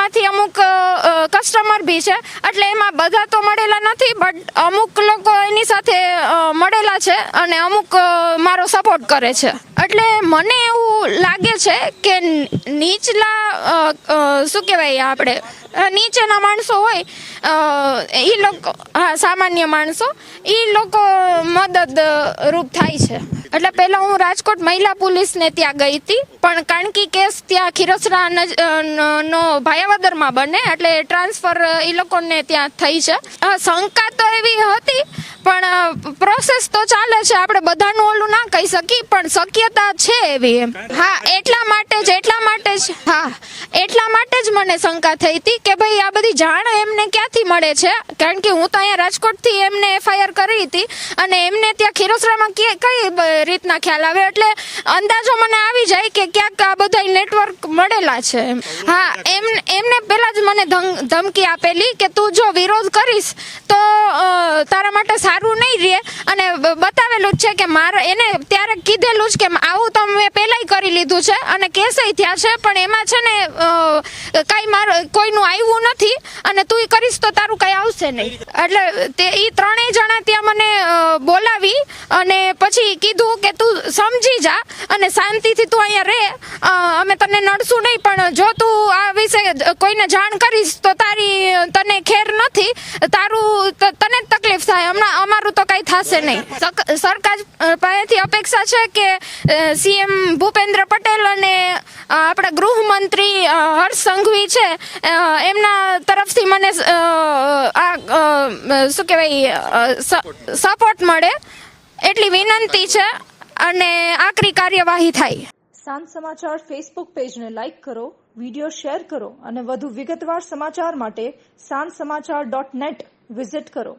એમાંથી અમુક કસ્ટમર બી છે. એટલે એમાં બધા તો મળેલા નથી બટ અમુક લોકો એની સાથે મળેલા છે અને અમુક મારો સપોર્ટ કરે છે. એટલે મને એવું લાગે છે કે નીચલા શું કહેવાય આપણે નીચેના માણસો હોય એ લોકો, હા, સામાન્ય માણસો એ લોકો મદદરૂપ થાય છે. એટલે પહેલા હું રાજકોટ મહિલા પોલીસને ત્યાં ગઈ હતી. પણ કારણ કે કેસ ત્યાં ખીરસરા નો ભાયાવદરમાં બને, એટલે ટ્રાન્સફર એ લોકોને ત્યાં થઈ છે. શંકા તો એવી હતી, પણ પ્રોસેસ તો ચાલે છે. આપણે બધાનું ઓલું ના કહી શકીએ, પણ શક્યતા છે એવી એમ. હા, એટલા માટે જ, એટલા માટે જ, હા, એટલા માટે જ મને શંકા થઈ હતી કે ભાઈ આ બધી જાણ એમને ક્યાંથી મળે છે? કારણ કે હું તો અહીંયા રાજકોટથી એમને એફઆઈઆર કરી હતી અને એમને ત્યાં ખીરોસરામાં કઈ રીતના ખ્યાલ આવે? એટલે અંદાજો મને આવી જાય કે ક્યાંક આ બધા નેટવર્ક મળેલા છે. હા, એમ એમને પહેલા જ મને ધમ- ધમકી આપેલી કે તું જો વિરોધ કરીશ તો તારા માટે સારું નહીં રહે. અને બતાવેલું જ છે કે મારે એને ત્યારે કીધેલું જ કે આવું તો મેં પહેલાંય કરી લીધું છે અને કેસય થયા છે, પણ એમાં છે ને કાંઈ મારું કોઈનું આવ્યું નથી અને તું કરીશ તો તારું કાંઈ આવશે. નહીં. એટલે તે એ ત્રણેય જણા ત્યાં મને બોલાવી અને પછી કીધું કે તું સમજી જા અને શાંતિથી તું અહીંયા રહે. અમે તને નડશું નહીં, પણ જો તું આ વિશે કોઈને જાણ કરીશ, તો તારી, તને ખેર નથી. તારું તને તકલીફ થાય. હમણાં અમારું તો કાંઈ થશે નહીં. સરકાર પાસેથી અપેક્ષા છે કે સીએમ ભૂપેન્દ્ર પટેલ અને આપણા ગૃહમંત્રી હર્ષ સંઘવી છે એમના તરફથી મને આ શું કહેવાય સપોર્ટ મળે. એટલી વિનંતી છે અને આકરી કાર્યવાહી થાય. સાંજ સમાચાર ફેસબુક પેજને લાઇક કરો વીડિયો શેર કરો અને વધુ વિગતવાર સમાચાર માટે સાંજ સમાચાર ડોટ નેટ વિઝિટ કરો.